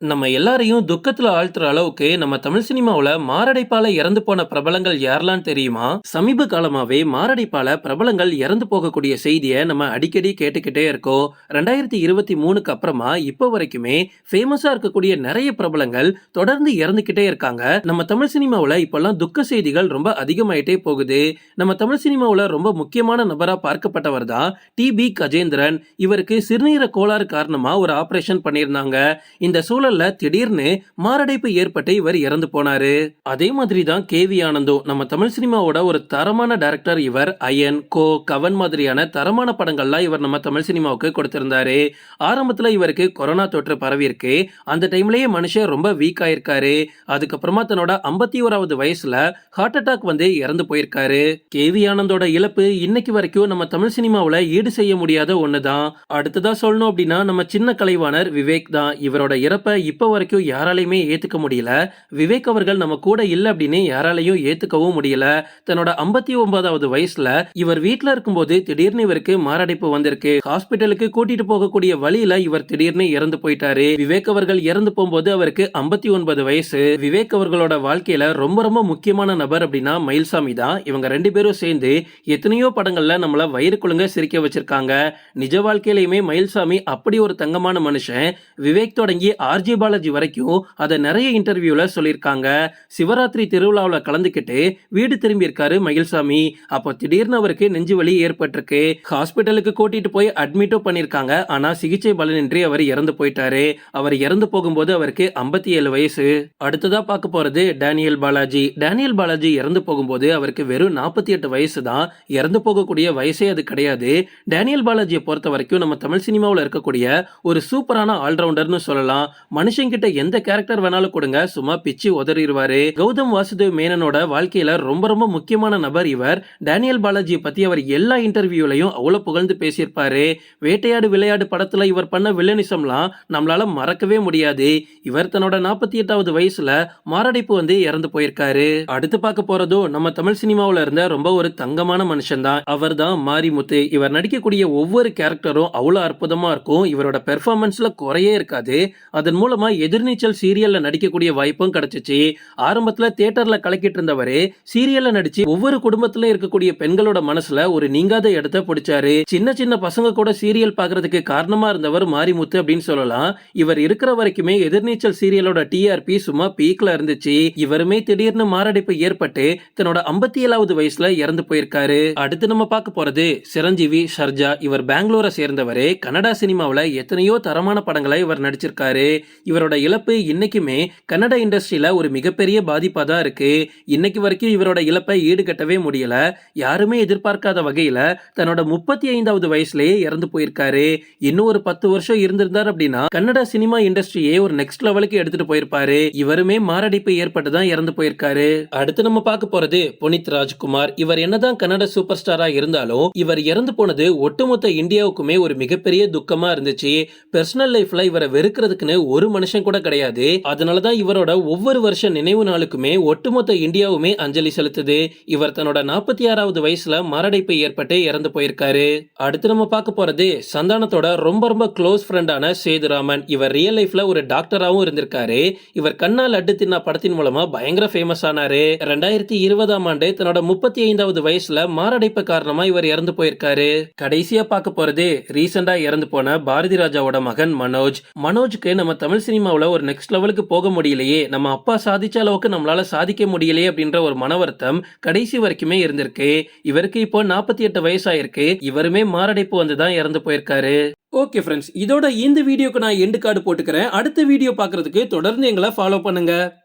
நம்ம எல்லாரையும் துக்கத்துல ஆழ்த்துற அளவுக்கு நம்ம தமிழ் சினிமாவுல மாரடைப்பால இறந்து போன பிரபலங்கள் யாரெல்லாம் தெரியுமா? சமீப காலமாவே மாரடைப்பால பிரபலங்கள் இறந்து போகக்கூடிய செய்தியை நம்ம அடிக்கடி கேட்டுக்கிட்டே இருக்கோம். ரெண்டாயிரத்தி இருபத்தி மூணுக்கு அப்புறமா இப்போ வரைக்குமே ஃபேமஸா இருக்கக்கூடிய நிறைய பிரபலங்கள் தொடர்ந்து இறந்துகிட்டே இருக்காங்க. நம்ம தமிழ் சினிமாவுல இப்பெல்லாம் துக்க செய்திகள் ரொம்ப அதிகமாயிட்டே போகுது. நம்ம தமிழ் சினிமாவுல ரொம்ப முக்கியமான நபரா பார்க்கப்பட்டவர் தான் டி பி கஜேந்திரன். இவருக்கு சிறுநீர கோளாறு காரணமா ஒரு ஆபரேஷன் பண்ணியிருந்தாங்க. இந்த சூழல் சூழல்ல திடீர்னு மாரடைப்பு ஏற்பட்டு இவர் இறந்து போனாரு. அதே மாதிரி தான் கே வி ஆனந்தும் நம்ம தமிழ் சினிமாவோட ஒரு தரமான டைரக்டர் இவர் அயன் கோ கவன் மாதிரியான தரமான படங்கள்லாம் இவர் நம்ம தமிழ் சினிமாவுக்கு கொடுத்திருந்தாரு. ஆரம்பத்துல இவருக்கு கொரோனா தொற்று பரவியிருக்கு. அந்த டைம்லயே மனுஷன் ரொம்ப வீக் ஆயிருக்காரு. அதுக்கப்புறமா தன்னோட ஐம்பத்தி ஓராவது வயசுல ஹார்ட் அட்டாக் வந்து இறந்து போயிருக்காரு. கே வி ஆனந்தோட இழப்பு இன்னைக்கு வரைக்கும் நம்ம தமிழ் சினிமாவில் ஈடு செய்ய முடியாத ஒண்ணுதான். அடுத்ததா சொல்லணும் அப்படின்னா நம்ம சின்ன கலைவாணர் விவேக் தான். இவரோட இறப்பை இப்போ வரைக்கும் யாராலையுமே ஏத்துக்க முடியல. விவேக் அவர்கள் நம்ம கூட இல்ல அப்படின்னு யாராலையும் ஏத்துக்கவும் முடியல. தன்னோட ஐம்பத்தி ஒன்பதாவது வயசுல இவர் வீட்ல இருக்கும்போது திடீர்னு இவருக்கு மாரடைப்பு வந்திருக்கு. ஹாஸ்பிட்டலுக்கு கூட்டிட்டு போகக்கூடிய வழியில இவர் திடீர்னு இறந்து போயிட்டாரு. விவேக் அவர்கள் இறந்து போகும்போது அவருக்கு ஐம்பத்தி ஒன்பது வயசு. விவேக் அவர்களோட வாழ்க்கையில ரொம்ப ரொம்ப முக்கியமான நபர் அப்படின்னா மயில்சாமி தான். இவங்க ரெண்டு பேரும் சேர்ந்து எத்தனையோ படங்கள்ல நம்மள வயிறு குழுங்க சிரிக்க வச்சிருக்காங்க. நிஜ வாழ்க்கையிலயுமே மயில்சாமி அப்படி ஒரு தங்கமான மனுஷன். விவேக் தொடங்கி ஆர்ஜி பாலாஜி வரைக்கும் அதை நிறைய இன்டர்வியூல சொல்லியிருக்காங்க. சிவராத்திரி திருவிழாவில் கலந்துக்கிட்டு வீடு திரும்பி இருக்காரு மயில்சாமி. அப்போ திடீர்னு அவருக்கு நெஞ்சு வலி ஏற்பட்டிருக்கு. ஹாஸ்பிட்டலுக்கு கூட்டிட்டு போய் அட்மிட்டும் பண்ணிருக்காங்க ஆனா சிகிச்சை பலனின்றி அவர் இறந்து போயிட்டாரு. அவர் இறந்து போகும்போது அவருக்கு ஐம்பத்தி ஏழு வயசு. அடுத்ததா பார்க்க போறது டேனியல் பாலாஜி. டேனியல் பாலாஜி இறந்து போகும்போது அவருக்கு வெறும் நாற்பத்தி எட்டு வயசு தான். இறந்து போகக்கூடிய வயசே அது கிடையாது. டேனியல் பாலாஜியை பொறுத்த வரைக்கும் நம்ம தமிழ் சினிமாவில் இருக்கக்கூடிய ஒரு சூப்பரான ஆல்ரவுண்டர்னு சொல்லலாம். மனுஷங்கிட்ட எந்த கேரக்டர் வேணாலும் கொடுங்க. சும்மா பிச்சு உதறிடுவாரு. கௌதம் வாசுதேவ் மேனனோட வாழ்க்கையில ரொம்ப ரொம்ப முக்கியமான நபர் இவர். டேனியல் பாலாஜியை பத்தி அவர் எல்லா இன்டர்வியூலையும் அவ்வளவு புகழ்ந்து பேசியிருப்பாரு. வேட்டையாடு விளையாடு படத்துல இவர் பண்ண வில்லனிசம்லாம் நம்மளால மறக்கவே முடியாது. இவர் தன்னோட நாற்பத்தி எட்டாவது வயசுல மாரடைப்பு வந்து இறந்து போயிருக்காரு. அடுத்து பார்க்க போறதும் நம்ம தமிழ் சினிமாவுல இருந்த ரொம்ப ஒரு தங்கமான மனுஷன் தான் அவர் தான் மாரிமுத்து. இவர் நடிக்கக்கூடிய ஒவ்வொரு கேரக்டரும் அவ்வளவு அற்புதமா இருக்கும். இவரோட பெர்ஃபார்மன்ஸ்ல குறையே இருக்காது. அதன் மூலம் எதிர்நீச்சல் சீரியல்ல நடிக்கக்கூடிய வாய்ப்பும் கிடைச்சிச்சு. ஆரம்பத்துல தியேட்டர்ல கலக்கிட்டு இருந்தவரு சீரியல்ல நடிச்சு ஒவ்வொரு குடும்பத்துல இருக்கக்கூடிய பெண்களோட மனசுல ஒரு நீங்காத இடத்த பிடிச்சாரு. சின்ன சின்ன பசங்க கூட சீரியல் பாக்குறதுக்கு காரணமா இருந்தவர் மாரிமுத்து அப்படின்னு சொல்லலாம். இவர் இருக்கிற வரைக்குமே எதிர்நீச்சல் சீரியலோட டிஆர்பி சும்மா பீக்ல இருந்துச்சு. இவருமே திடீர்னு மாரடைப்பு ஏற்பட்டு தன்னோட ஐம்பத்தி ஏழாவது வயசுல இறந்து போயிருக்காரு. அடுத்து நம்ம பார்க்க போறது சிரஞ்சீவி ஷர்ஜா இவர் பெங்களூரை சேர்ந்தவரு. கனடா சினிமாவுல எத்தனையோ தரமான படங்களை இவர் நடிச்சிருக்காரு. இவரோட இழப்பு இன்னைக்குமே கன்னட இண்டஸ்ட்ரியில ஒரு மிகப்பெரிய பாதிப்பா தான் இருக்கு. இன்னைக்கு வரைக்கும் இவரோட இழப்பை ஈடுகட்டவே முடியல. யாருமே எதிர்பார்க்காத வகையில தன்னோட முப்பத்தி ஐந்தாவது வயசுலயே இறந்து போயிருக்காரு. இன்னும் ஒரு பத்து வருஷம் இருந்திருந்தார் அப்படின்னா கன்னட சினிமா இண்டஸ்ட்ரியே ஒரு நெக்ஸ்ட் லெவலுக்கு எடுத்துட்டு போயிருப்பாரு. இவருமே மாரடைப்பு ஏற்பட்டு தான் இறந்து போயிருக்காரு. அடுத்து நம்ம பார்க்க போறது புனித் ராஜ்குமார். இவர் என்னதான் கன்னட சூப்பர் ஸ்டாரா இருந்தாலும் இவர் இறந்து போனது ஒட்டுமொத்த இந்தியாவுக்குமே ஒரு மிகப்பெரிய துக்கமா இருந்துச்சு. பர்சனல் லைஃப்ல இவரை வெறுக்கிறதுக்குன்னு ஒரு மனுஷன் கூட கிடையாது. அதனாலதான் இவரோட ஒவ்வொரு வருஷ நினைவு நாளுக்குமே ஒட்டுமொத்த இந்தியாவுமே அஞ்சலி செலுத்துது. இவர் தன்னோட நாற்பத்தி ஆறாவது வயசுல மாரடைப்பு ஏற்பட்டு இறந்து போயிருக்காரு. அடுத்து நம்ம பார்க்க போறது சந்தானத்தோட ரொம்ப ரொம்ப க்ளோஸ் ஃப்ரெண்டான சேதுராமன். இவர் ரியல் லைஃப்ல ஒரு டாக்டராகவும் இருந்திருக்காரு. இவர் கண்ணால் அட்டு தின்னா படத்தின் மூலமா பயங்கர ஃபேமஸ் ஆனாரு. ரெண்டாயிரத்தி இருபதாம் ஆண்டு தன்னோட முப்பத்தி ஐந்தாவது வயசுல மாரடைப்பு காரணமா இவர் இறந்து போயிருக்காரு. கடைசியா பார்க்க போறது ரீசெண்டா இறந்து போன பாரதி ராஜாவோட மகன் மனோஜ். மனோஜ்க்கு நம்ம தமிழ் சினிமாவுல ஒரு நெக்ஸ்ட் லெவலுக்கு போக முடியலையே. நம்ம அப்பா சாதிச்ச அளவுக்கு நம்மளால சாதிக்க முடியலையே அப்படின்ற ஒரு மனவருத்தம் கடைசி வரைக்குமே இருந்திருக்கு. இவருக்கு இப்போ நாற்பத்தி எட்டு வயசாயிருக்கு. இவருமே மாரடைப்பு வந்து தான் இறந்து போயிருக்காரு. ஓகே ஃப்ரெண்ட்ஸ் இதோட இந்த வீடியோக்கு நான் எண்டு கார்டு போட்டுக்கிறேன். அடுத்த வீடியோ பார்க்குறதுக்கு தொடர்ந்து எங்களை ஃபாலோ பண்ணுங்க.